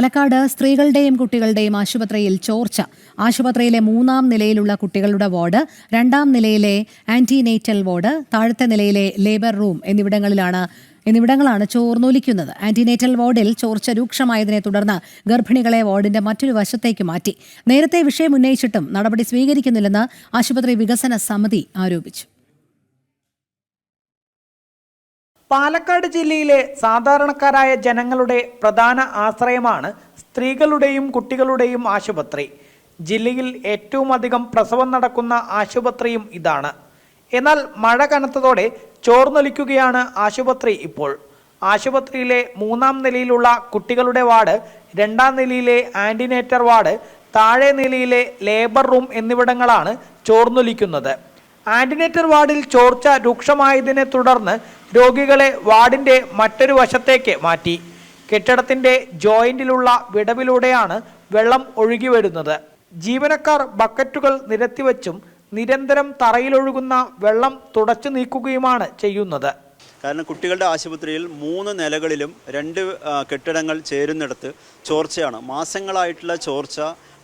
പാലക്കാട് സ്ത്രീകളുടെയും കുട്ടികളുടെയും ആശുപത്രിയിൽ ചോർച്ച. ആശുപത്രിയിലെ മൂന്നാം നിലയിലുള്ള കുട്ടികളുടെ വാർഡ് രണ്ടാം നിലയിലെ ആന്റിനേറ്റൽ വാർഡ് താഴത്തെ നിലയിലെ ലേബർ റൂം എന്നിവിടങ്ങളിലാണ് എന്നിവിടങ്ങളാണ് ചോർന്നൊലിക്കുന്നത്. ആന്റിനേറ്റൽ വാർഡിൽ ചോർച്ച രൂക്ഷമായതിനെ തുടർന്ന് ഗർഭിണികളെ വാർഡിന്റെ മറ്റൊരു വശത്തേക്ക് മാറ്റി. നേരത്തെ വിഷയം ഉന്നയിച്ചിട്ടും നടപടി സ്വീകരിക്കുന്നില്ലെന്ന് ആശുപത്രി വികസന സമിതി ആരോപിച്ചു. പാലക്കാട് ജില്ലയിലെ സാധാരണക്കാരായ ജനങ്ങളുടെ പ്രധാന ആശ്രയമാണ് സ്ത്രീകളുടെയും കുട്ടികളുടെയും ആശുപത്രി. ജില്ലയിൽ ഏറ്റവും അധികം പ്രസവം നടക്കുന്ന ആശുപത്രിയും ഇതാണ്. എന്നാൽ മഴ കനത്തതോടെ ചോർന്നൊലിക്കുകയാണ് ആശുപത്രി ഇപ്പോൾ. ആശുപത്രിയിലെ മൂന്നാം നിലയിലുള്ള കുട്ടികളുടെ വാർഡ് രണ്ടാം നിലയിലെ ആന്റിനേറ്റർ വാർഡ് താഴെ നിലയിലെ ലേബർ റൂം എന്നിവിടങ്ങളാണ് ചോർന്നൊലിക്കുന്നത്. ആന്റിനേറ്റർ വാർഡിൽ ചോർച്ച രൂക്ഷമായതിനെ തുടർന്ന് രോഗികളെ വാർഡിന്റെ മറ്റൊരു വശത്തേക്ക് മാറ്റി. കെട്ടിടത്തിന്റെ ജോയിന്റിലുള്ള വിടവിലൂടെയാണ് വെള്ളം ഒഴുകി വരുന്നത്. ജീവനക്കാർ ബക്കറ്റുകൾ നിരത്തിവച്ചും നിരന്തരം തറയിലൊഴുകുന്ന വെള്ളം തുടച്ചു നീക്കുകയുമാണ് ചെയ്യുന്നത്. കാരണം കുട്ടികളുടെ ആശുപത്രിയിൽ മൂന്ന് നിലകളിലും രണ്ട് കെട്ടിടങ്ങൾ ചേരുന്നിടത്ത് ചോർച്ചയാണ്. മാസങ്ങളായിട്ടുള്ള ചോർച്ച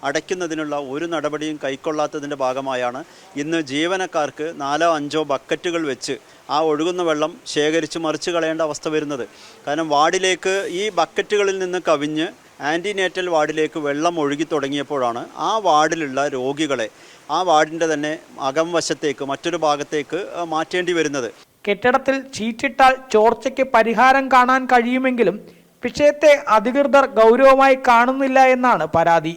അടയ്ക്കുന്നതിനുള്ള ഒരു നടപടിയും കൈക്കൊള്ളാത്തതിന്റെ ഭാഗമായാണ് ഇന്ന് ജീവനക്കാർക്ക് നാലോ അഞ്ചോ ബക്കറ്റുകൾ വെച്ച് ആ ഒഴുകുന്ന വെള്ളം ശേഖരിച്ച് മറിച്ച് കളയേണ്ട അവസ്ഥ വരുന്നത്. കാരണം വാർഡിലേക്ക് ഈ ബക്കറ്റുകളിൽ നിന്ന് കവിഞ്ഞ് ആന്റിനേറ്റൽ വാർഡിലേക്ക് വെള്ളം ഒഴുകി തുടങ്ങിയപ്പോഴാണ് ആ വാർഡിലുള്ള രോഗികളെ ആ വാർഡിന്റെ തന്നെ അകം വശത്തേക്ക് മറ്റൊരു ഭാഗത്തേക്ക് മാറ്റേണ്ടി വരുന്നത്. കെട്ടിടത്തിൽ ചീറ്റിട്ടാൽ ചോർച്ചയ്ക്ക് പരിഹാരം കാണാൻ കഴിയുമെങ്കിലും വിഷയത്തെ അധികൃതർ ഗൗരവമായി കാണുന്നില്ല എന്നാണ് പരാതി.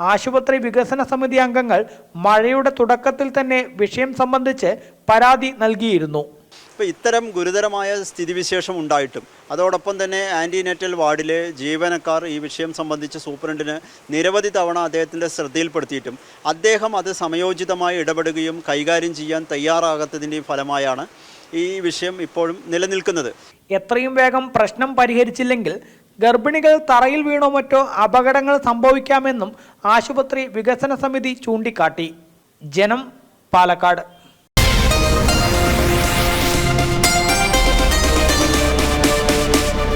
ആശുപത്രി വികസന സമിതി അംഗങ്ങൾ മഴയുടെ തുടക്കത്തിൽ തന്നെ വിഷയം സംബന്ധിച്ച് പരാതി നൽകിയിരുന്നു. ഇപ്പോൾ ഇത്തരം ഗുരുതരമായ സ്ഥിതിവിശേഷം ഉണ്ടായിട്ടും അതോടൊപ്പം തന്നെ ആന്റിനേറ്റൽ വാർഡിലെ ജീവനക്കാർ ഈ വിഷയം സംബന്ധിച്ച് സൂപ്രണ്ടിന് നിരവധി തവണ അദ്ദേഹത്തിന്റെ ശ്രദ്ധയിൽപ്പെടുത്തിയിട്ടും അദ്ദേഹം അത് സമയോചിതമായി ഇടപെടുകയും കൈകാര്യം ചെയ്യാൻ തയ്യാറാകാത്തതിന്റെയും ഫലമായാണ് ഈ വിഷയം ഇപ്പോഴും നിലനിൽക്കുന്നത്. എത്രയും വേഗം പ്രശ്നം പരിഹരിച്ചില്ലെങ്കിൽ ഗർഭിണികൾ തറയിൽ വീണോ മറ്റോ അപകടങ്ങൾ സംഭവിക്കാമെന്നും ആശുപത്രി വികസന സമിതി ചൂണ്ടിക്കാട്ടി. ജനം പാലക്കാട്.